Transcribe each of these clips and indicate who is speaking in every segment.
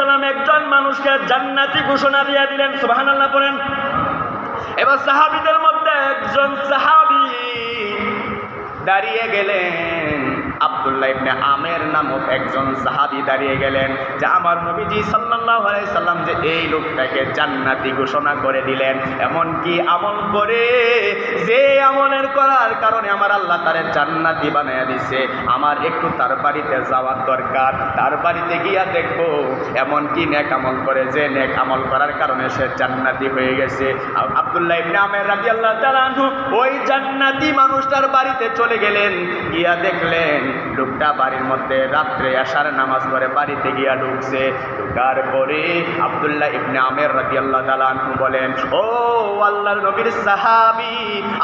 Speaker 1: সাল্লাম একজন মানুষকে জান্নাতি ঘোষণা দিয়ে দিলেন, সুবহানাল্লাহ পড়েন। এবার সাহাবীদের মধ্যে একজন সাহাবী দাঁড়িয়ে গেলেন। আব্দুল্লাহ ইবনে আমের নামক একজন সাহাবী দাঁড়িয়ে গেলেন, যে আমার নবীজি সাল্লাল্লাহু আলাইহি সাল্লাম যে এই লোকটাকে জান্নাতি ঘোষণা করে দিলেন এমন কি আমল করে যে আমলের করার কারণে আমার আল্লাহ তারে জান্নাতি বানায়া দিছে। আমার একটু তার বাড়িতে যাওয়ার দরকার। তার বাড়িতে গিয়া দেখব, এমন কি নেক আমল করে যে নেক আমল করার কারণে সে জান্নাতি হয়ে গেছে। আব্দুল্লাহ ইবনে আমের রাদিয়াল্লাহু তাআলা আনহু ওই জান্নাতি মানুষটার বাড়িতে চলে গেলেন। গিয়া দেখলেন, লোকটা বাড়ির মধ্যে রাত্রে আসার নামাজ পড়ে বাড়িতে গিয়া ঢুকছে। ঢুকার পরে আব্দুল্লাহ ইবনে আমের রাদিয়াল্লাহু তাআলা আনহু বলেন, ও আল্লাহর নবীর সাহাবী,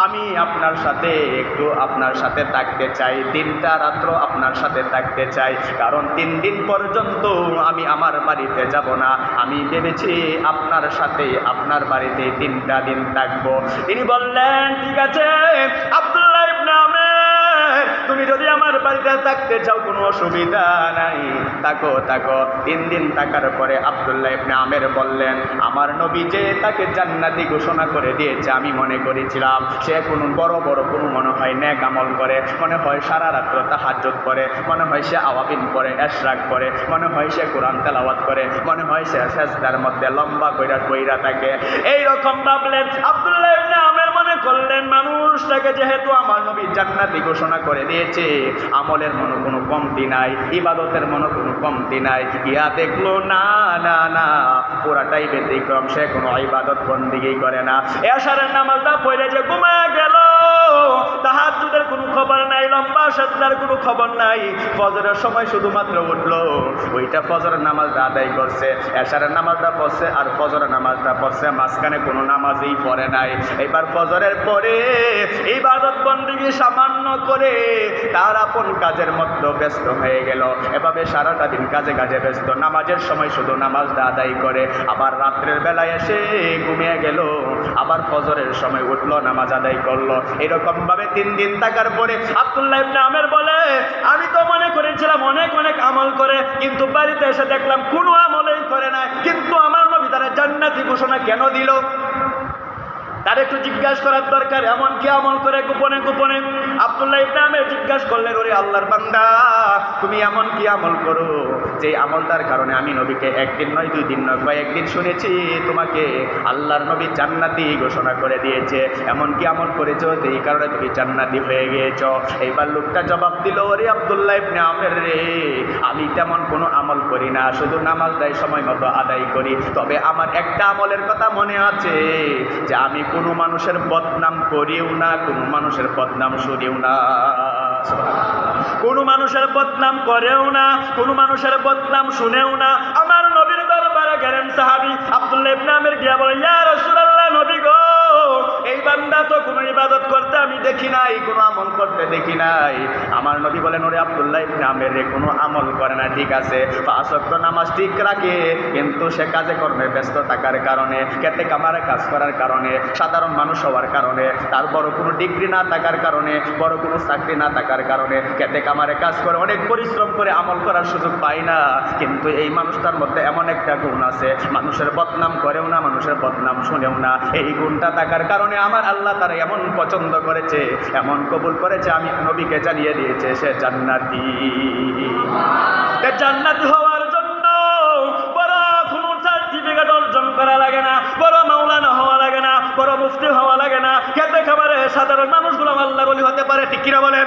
Speaker 1: আমি আপনার সাথে একটু আপনার সাথে থাকতে চাই তিনটা রাত্র আপনার সাথে থাকতে চাই। কারণ তিন দিন পর্যন্ত আমি আমার বাড়িতে যাব না। আমি ভেবেছি আপনার সাথে আপনার বাড়িতে তিনটা দিন থাকব। তিনি বললেন, ঠিক আছে আব্দুল্লাহ আমার বাড়িতে থাকতে চাও কোনো অসুবিধা নাই। থাকো থাকো। তিন দিন থাকার পরে আব্দুল্লাহ ইবনে আমের বললেন, আমার নবী যে তাকে জান্নাতি ঘোষণা করে দিয়েছে, আমি মনে করেছিলাম, সে কোনো বড় বড় কোনো মনে হয় নেক আমল করে, মনে হয় সারা রাত্র তাহাজ্জুদ করে মনে হয় সে আওয়াবিন করে এশরাক করে মনে হয় সে কোরআন তেলাওয়াত করে, মনে হয় সে সেজদার মধ্যে লম্বা কইরা কইরা থাকে। এইরকম ভাবলেন আব্দুল্লাহ ইবনে করলেন মানুষটাকে যেহেতু আমার নবী জান্নাতি ঘোষণা করে দিয়েছে, আমলের মনে কোনো কমতি নাই, ইবাদতের মনে কোনো কমতি নাই। ইয়া দেখল, না না না, পুরাটাই ব্যতিক্রম, সে কোনো ইবাদত কোন দিকেই করে না। এসারের নামাজটা পড়ে যে ঘুমা গেল। তাহাজ্জুদের কোনো খবর নাই, লম্বা সাজদার কোনো খবর নাই। ফজরের সময় শুধুমাত্র উঠল, ওইটা ফজরের নামাজটা আদায় করছে, এশারের নামাজটা পড়ছে আর ফজরের নামাজটা পড়ছে, মাঝখানে কোনো নামাজই পড়ে নাই। এবার ফজরের পরে এই বাদত বন্দীকে সামান্য করে তার আপন কাজের মধ্যে ব্যস্ত হয়ে গেল। এভাবে সারাটা দিন কাজে কাজে ব্যস্ত। নামাজের সময় শুধু নামাজটা আদায় করে। আবার রাত্রের বেলায় এসে ঘুমিয়ে গেল। আবার ফজরের সময় উঠল, নামাজ আদায় করল। এরকম ভাবে তিন দিন থাকার পরে আব্দুল্লাহ ইবনে আমের বলে, আমি তো মনে করেছিলাম অনেক অনেক আমল করে, কিন্তু বাড়িতে এসে দেখলাম কোনো আমলেই করে না কিন্তু আমার নবী তারা জান্নাতি ঘোষণা কেন দিল? তার একটু জিজ্ঞাসা করার দরকার এমন কি আমল করে গোপনে গোপনে আব্দুল্লাহ ইবনে জিজ্ঞাসা করলেন, ওরে আল্লাহর বান্দা তুমি এমন কি আমল করো? যে আমলটার কারণে আমি নবীকে একদিন নয় দুই দিন নয় কয়েকদিন শুনেছি, তোমাকে আল্লাহর নবী জান্নাতি ঘোষণা করে দিয়েছে। এমন কি আমল করেছ? যে এই কারণে তুমি জান্নাতি হয়ে গিয়েছ। এইবার লোকটা জবাব দিল, ওরে আবদুল্লাহ ইবনে আমের রে, আমি তেমন কোনো আমল করি না। শুধু নামাজটাই সময় মতো আদায় করি। তবে আমার একটা আমলের কথা মনে আছে, যে আমি কোনো মানুষের বদনাম করিও না, কোনো মানুষের বদনাম শুনিও না। কোনো মানুষের বদনাম করেও না কোনো মানুষের বদনাম শুনেও না। দেখি নাই, কোনো আমল করতে দেখি নাই। আমার নবী বলেন, ওরে আব্দুল্লাহ ইবনে রে, কোনো আমল করে না, ঠিক আছে। ওয়াক্ত নামাজ ঠিক রাখে, কিন্তু সে কাজে কর্মে ব্যস্ত থাকার কারণে, খেতে কামারে কাজ করার কারণে, সাধারণ মানুষ হওয়ার কারণে, তার বড় কোনো ডিগ্রি না থাকার কারণে, বড় কোনো চাকরি না থাকার কারণে, খেতে কামারে কাজ করে অনেক পরিশ্রম করে আমল করার সুযোগ পায় না। কিন্তু এই মানুষটার মধ্যে এমন একটা গুণ আছে, মানুষের বদনাম করেও না, মানুষের বদনাম শুনেও না। এই গুণটা থাকার কারণে আমার আল্লাহ তারা এমন পছন্দ করেছে এমন কবুল করেছে আমি নবীকে জানিয়ে দিয়েছে, সে জান্নাতি। জান্নাতি হওয়ার জন্য বড় কোনো সার্টিফিকেট অর্জন করা লাগে না, বড় মাওলানা হওয়া লাগে না, বড় মুফতি হওয়া লাগে না। খেতে খাবারে সাধারণ মানুষগুলো আল্লাহ বলি হতে পারে, ঠিক কিনা বলেন?